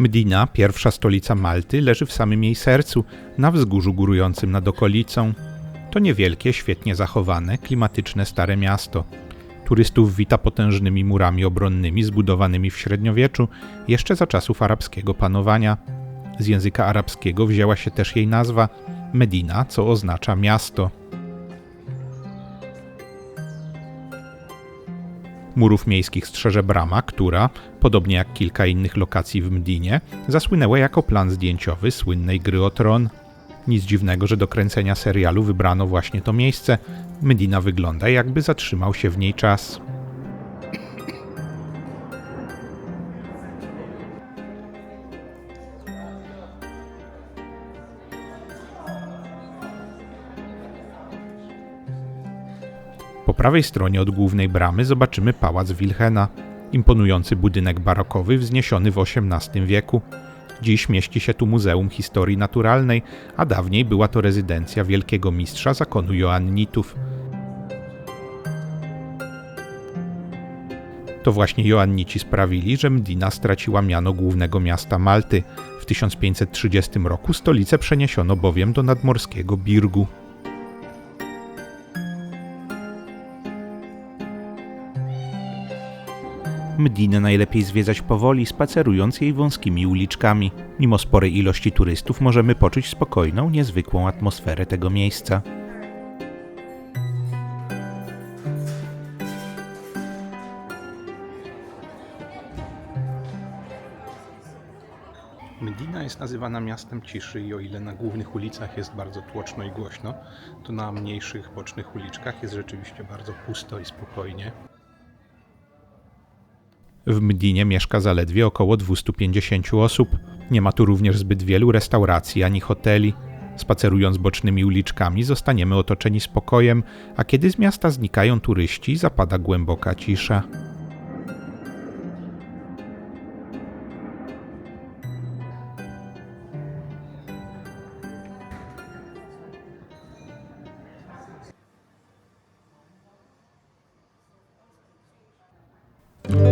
Mdina, pierwsza stolica Malty, leży w samym jej sercu, na wzgórzu górującym nad okolicą. To niewielkie, świetnie zachowane, klimatyczne stare miasto. Turystów wita potężnymi murami obronnymi zbudowanymi w średniowieczu, jeszcze za czasów arabskiego panowania. Z języka arabskiego wzięła się też jej nazwa Medina, co oznacza miasto. Murów miejskich strzeże brama, która, podobnie jak kilka innych lokacji w Mdinie, zasłynęła jako plan zdjęciowy słynnej gry o tron. Nic dziwnego, że do kręcenia serialu wybrano właśnie to miejsce. Medina wygląda, jakby zatrzymał się w niej czas. Po prawej stronie od głównej bramy zobaczymy pałac Wilhena, imponujący budynek barokowy wzniesiony w XVIII wieku. Dziś mieści się tu Muzeum Historii Naturalnej, a dawniej była to rezydencja wielkiego mistrza zakonu Joannitów. To właśnie Joannici sprawili, że Mdina straciła miano głównego miasta Malty. W 1530 roku stolicę przeniesiono bowiem do nadmorskiego Birgu. Mdinę najlepiej zwiedzać powoli, spacerując jej wąskimi uliczkami. Mimo sporej ilości turystów możemy poczuć spokojną, niezwykłą atmosferę tego miejsca. Medina jest nazywana miastem ciszy i o ile na głównych ulicach jest bardzo tłoczno i głośno, to na mniejszych bocznych uliczkach jest rzeczywiście bardzo pusto i spokojnie. W Mdinie mieszka zaledwie około 250 osób. Nie ma tu również zbyt wielu restauracji ani hoteli. Spacerując bocznymi uliczkami zostaniemy otoczeni spokojem, a kiedy z miasta znikają turyści, zapada głęboka cisza.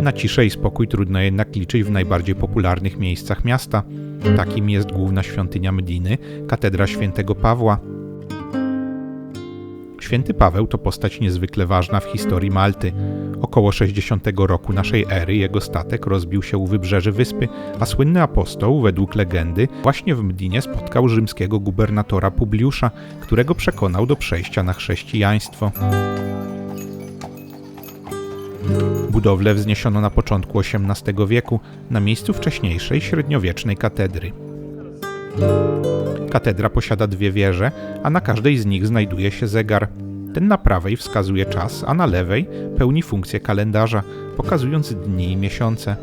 Na ciszę i spokój trudno jednak liczyć w najbardziej popularnych miejscach miasta. Takim jest główna świątynia Mediny, katedra świętego Pawła. Święty Paweł to postać niezwykle ważna w historii Malty. Około 60 roku naszej ery jego statek rozbił się u wybrzeży wyspy, a słynny apostoł, według legendy, właśnie w Mdinie spotkał rzymskiego gubernatora Publiusza, którego przekonał do przejścia na chrześcijaństwo. Budowlę wzniesiono na początku XVIII wieku na miejscu wcześniejszej średniowiecznej katedry. Katedra posiada dwie wieże, a na każdej z nich znajduje się zegar. Ten na prawej wskazuje czas, a na lewej pełni funkcję kalendarza, pokazując dni i miesiące.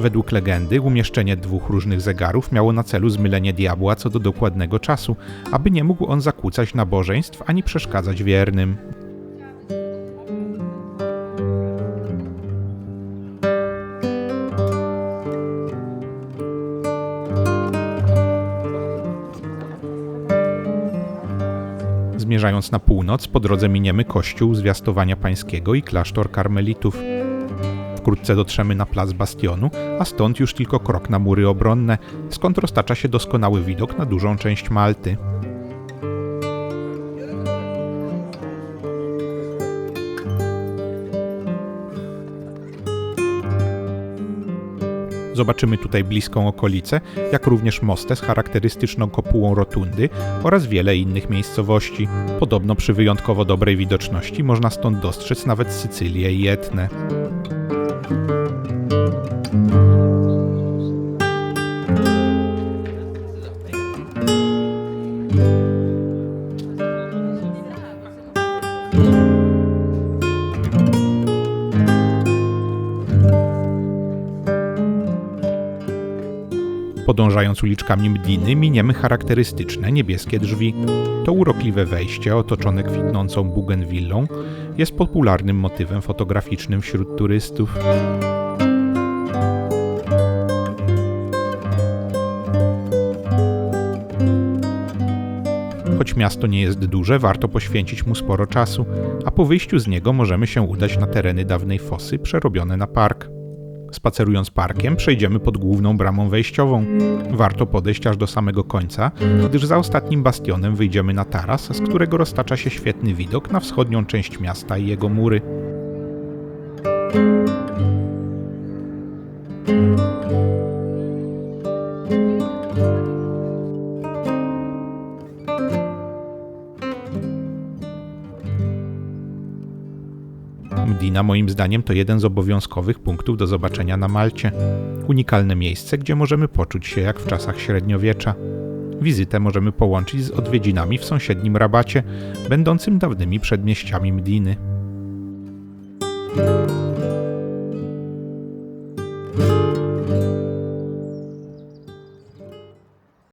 Według legendy umieszczenie dwóch różnych zegarów miało na celu zmylenie diabła co do dokładnego czasu, aby nie mógł on zakłócać nabożeństw ani przeszkadzać wiernym. Zmierzając na północ, po drodze miniemy kościół Zwiastowania Pańskiego i klasztor karmelitów. Wkrótce dotrzemy na plac Bastionu, a stąd już tylko krok na mury obronne, skąd roztacza się doskonały widok na dużą część Malty. Zobaczymy tutaj bliską okolicę, jak również mostę z charakterystyczną kopułą rotundy oraz wiele innych miejscowości. Podobno przy wyjątkowo dobrej widoczności można stąd dostrzec nawet Sycylię i Etnę. Podążając uliczkami Mdiny, miniemy charakterystyczne niebieskie drzwi. To urokliwe wejście, otoczone kwitnącą bugenwillą, jest popularnym motywem fotograficznym wśród turystów. Choć miasto nie jest duże, warto poświęcić mu sporo czasu, a po wyjściu z niego możemy się udać na tereny dawnej fosy przerobione na park. Spacerując parkiem, przejdziemy pod główną bramą wejściową. Warto podejść aż do samego końca, gdyż za ostatnim bastionem wyjdziemy na taras, z którego roztacza się świetny widok na wschodnią część miasta i jego mury. Mdina moim zdaniem to jeden z obowiązkowych punktów do zobaczenia na Malcie. Unikalne miejsce, gdzie możemy poczuć się jak w czasach średniowiecza. Wizytę możemy połączyć z odwiedzinami w sąsiednim rabacie, będącym dawnymi przedmieściami Mdiny.